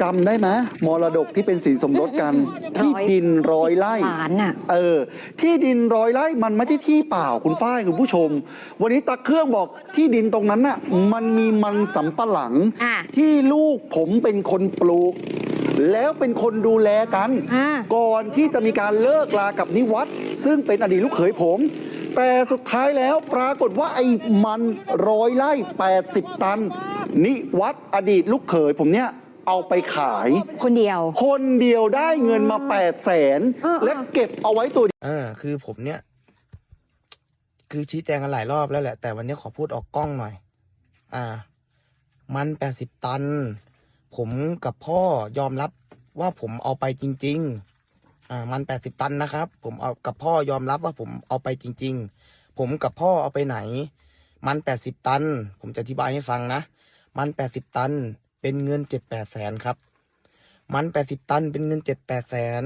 จำได้ไหมมรดกที่เป็นสินสมรสกันที่ดินร้อยไร่ล้านอะ เออ ที่ดินร้อยไร่มันไม่ใช่ที่เปล่าคุณฝ้ายคุณผู้ชม วันนี้ตะเครื่องบอกที่ดินตรงนั้นน่ะมันมีมันสำปะหลัง อะที่ลูกผมเป็นคนปลูก แล้วเป็นคนดูแลกัน อ่า ก่อนที่จะมีการเลิกลากับนิวัตซึ่งเป็นอดีตลูกเขยผม แต่สุดท้ายแล้วปรากฏว่าไอ้มันร้อยไร่ 80 ตัน นิวัตอดีตลูกเขยผมเนี่ย เอาไปขาย คนเดียว คนเดียวได้เงินมา8 0 0แสนเออเออ และเก็บเอาไว้ตัวเออคือผมเนี่ย คือชี้แจงกันหลายรอบแล้วแหละแต่วันนี้ขอพูดออกกล้องหน่อย อ่า มันแปดสิบตัน ผมกับพ่อยอมรับว่าผมเอาไปจริง ๆ อ่า มันแปดสิบตันนะครับ ผมเอากับพ่อยอมรับว่าผมเอาไปจริง ๆ ผมกับพ่อเอาไปไหน มันแปดสิบตัน ผมจะอธิบายให้ฟังนะ มันแปดสิบตัน เป็นเงินเจ็ดแปดแสนครับ มันแปดสิบตันเป็นเงินเจ็ดแปดแสน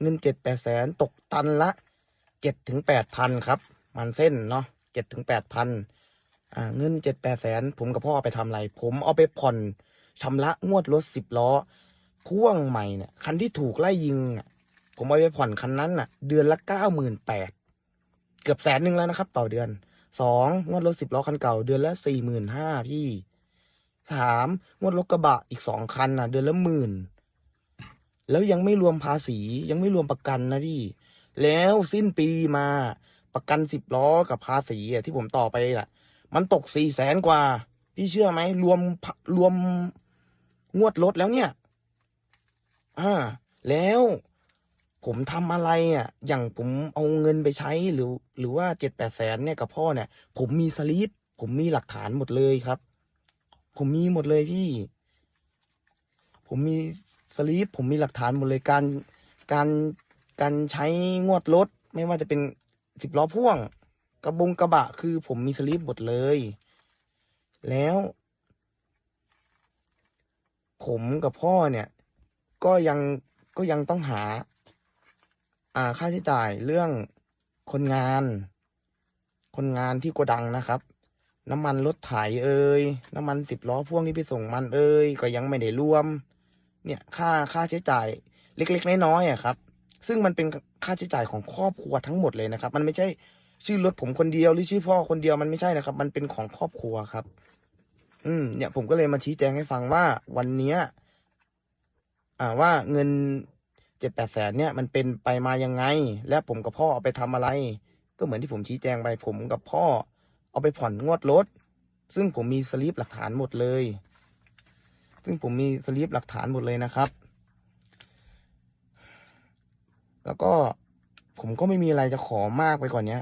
เงินเจ็ดแปดแสนตกตันละเจ็ดถึงแปดพันครับ มันเส้นเนาะเจ็ดถึงแปดพันอ่าเงินเจ็ดแปดแสนผมกับพ่อเอาไปทำอะไร ผมเอาไปผ่อนชำระงวดรถสิบล้อพ่วงใหม่เนี่ยคันที่ถูกไล่ยิงอะผมเอาไปผ่อนคันนั้นน่ะ เดือนละเก้าหมื่นแปดเกือบแสนหนึ่งแล้วนะครับ ต่อเดือนสองงวดรถสิบล้อคันเก่าเดือนละสี่หมื่นห้าพี่ สามงวดรถกระบะอีกสองคันน่ะ เดือนละหมื่น แล้วยังไม่รวมภาษียังไม่รวมประกันนะพี่แล้วสิ้นปีมาประกันสิบล้อกับภาษีอะที่ผมต่อไปอะ มันตกสี่แสนกว่า พี่เชื่อไหมรวมรวมงวดรถแล้วเนี่ย อ่า แล้วผมทำอะไรอะ อย่างผมเอาเงินไปใช้หรือ หรือว่าเจ็ดแปดแสนเนี่ยกับพ่อเนี่ย ผมมีสลิปผมมีหลักฐานหมดเลยครับ ผมมีหมดเลยพี่ ผมมีสลิปผมมีหลักฐานหมดเลยการการการใช้งวดรถไม่ว่าจะเป็นสิบล้อพ่วง กระบงกระบะ คือผมมีสลิปหมดเลย แล้ว ผมกับพ่อเนี่ย ก็ยังก็ยังต้องหา อ่าค่าใช้จ่ายเรื่องคนงาน คนงานที่โกดังนะครับ น้ำมันรถไถเอ่ยน้ำมันสิบล้อพ่วงที่ไปส่งมันเอ่ยก็ยังไม่ได้รวม เนี่ยค่าค่าใช้จ่ายเล็กๆน้อยๆอะครับ ซึ่งมันเป็นค่าใช้จ่ายของครอบครัวทั้งหมดเลยนะครับ มันไม่ใช่ชื่อรถผมคนเดียวหรือชื่อพ่อคนเดียวมันไม่ใช่นะครับ มันเป็นของครอบครัวครับ อืม เนี่ย ผมก็เลยมาชี้แจงให้ฟังว่าวันเนี้ย อ่าว่าเงินเจ็ดแปดแสนเนี่ยมันเป็นไปมายังไง และผมกับพ่อเอาไปทำอะไร ก็เหมือนที่ผมชี้แจงไปผมกับพ่อ เอาไปผ่อนงวดรถ ซึ่งผมมีสลิปหลักฐานหมดเลย ซึ่งผมมีสลิปหลักฐานหมดเลยนะครับ แล้วก็ผมก็ไม่มีอะไรจะขอมากไปกว่านนี้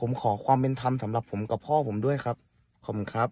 ผมขอความเป็นธรรมสำหรับผมกับพ่อผมด้วยครับ ขอบคุณครับ